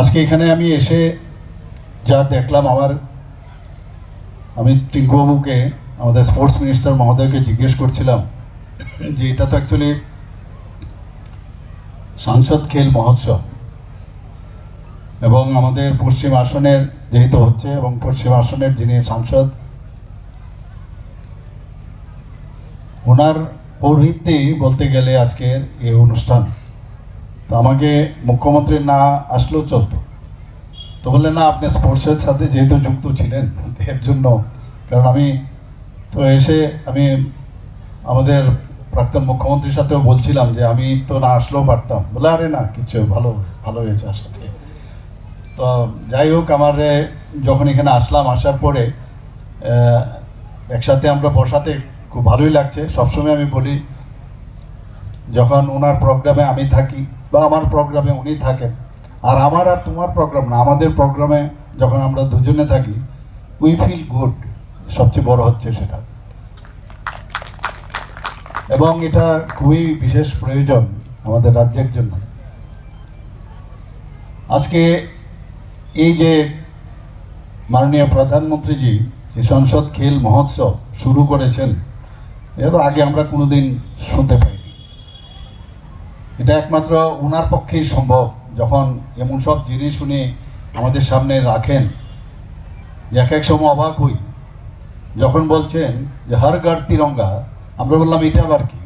আজকে এখানে আমি এসে যা দেখলাম, আমার আমি টিঙ্কুবাবুকে, আমাদের স্পোর্টস মিনিস্টার মহোদয়কে জিজ্ঞেস করছিলাম যে এটা তো অ্যাকচুয়ালি সাংসদ খেল মহোৎসব। এবং আমাদের পশ্চিম আসনের যেহেতু হচ্ছে এবং পশ্চিম আসনের যিনি সাংসদ, ওনার পৌরহিত্যেই বলতে গেলে আজকের এই অনুষ্ঠান। তো আমাকে মুখ্যমন্ত্রী না আসলেও চলতো। তো বললেন, না, আপনি স্পোর্টসের সাথে যেহেতু যুক্ত ছিলেন, এর জন্য। কারণ আমি তো এসে আমি আমাদের প্রাক্তন মুখ্যমন্ত্রীর সাথেও বলছিলাম যে, আমি তো না আসলেও পারতাম। বলে, আরে না, কিছু ভালো ভালো হয়েছে আসাতে তো যাই হোক, আমার যখন এখানে আসলাম, আসার পরে একসাথে আমরা বসাতে খুব ভালোই লাগছে। সবসময় আমি বলি যখন ওনার প্রোগ্রামে আমি থাকি, বা আমার প্রোগ্রামে উনি থাকেন, আর আমার আর তোমার প্রোগ্রাম না, আমাদের প্রোগ্রামে যখন আমরা দুজনে থাকি উই ফিল গুড সবচেয়ে বড় হচ্ছে সেটা। এবং এটা খুবই বিশেষ প্রয়োজন আমাদের রাজ্যের জন্য। আজকে এই যে মাননীয় প্রধানমন্ত্রীজি যে সংসদ খেল মহোৎসব শুরু করেছেন, এটা তো আগে আমরা কোনোদিন শুনতে পাইনি। এটা একমাত্র ওনার পক্ষেই সম্ভব যখন এমন সব জিনিস উনি আমাদের সামনে রাখেন যে এক এক সময় অবাক হই। যখন বলছেন যে, হর গার তিরঙ্গা। আমরা বললাম, এটা আবার কি?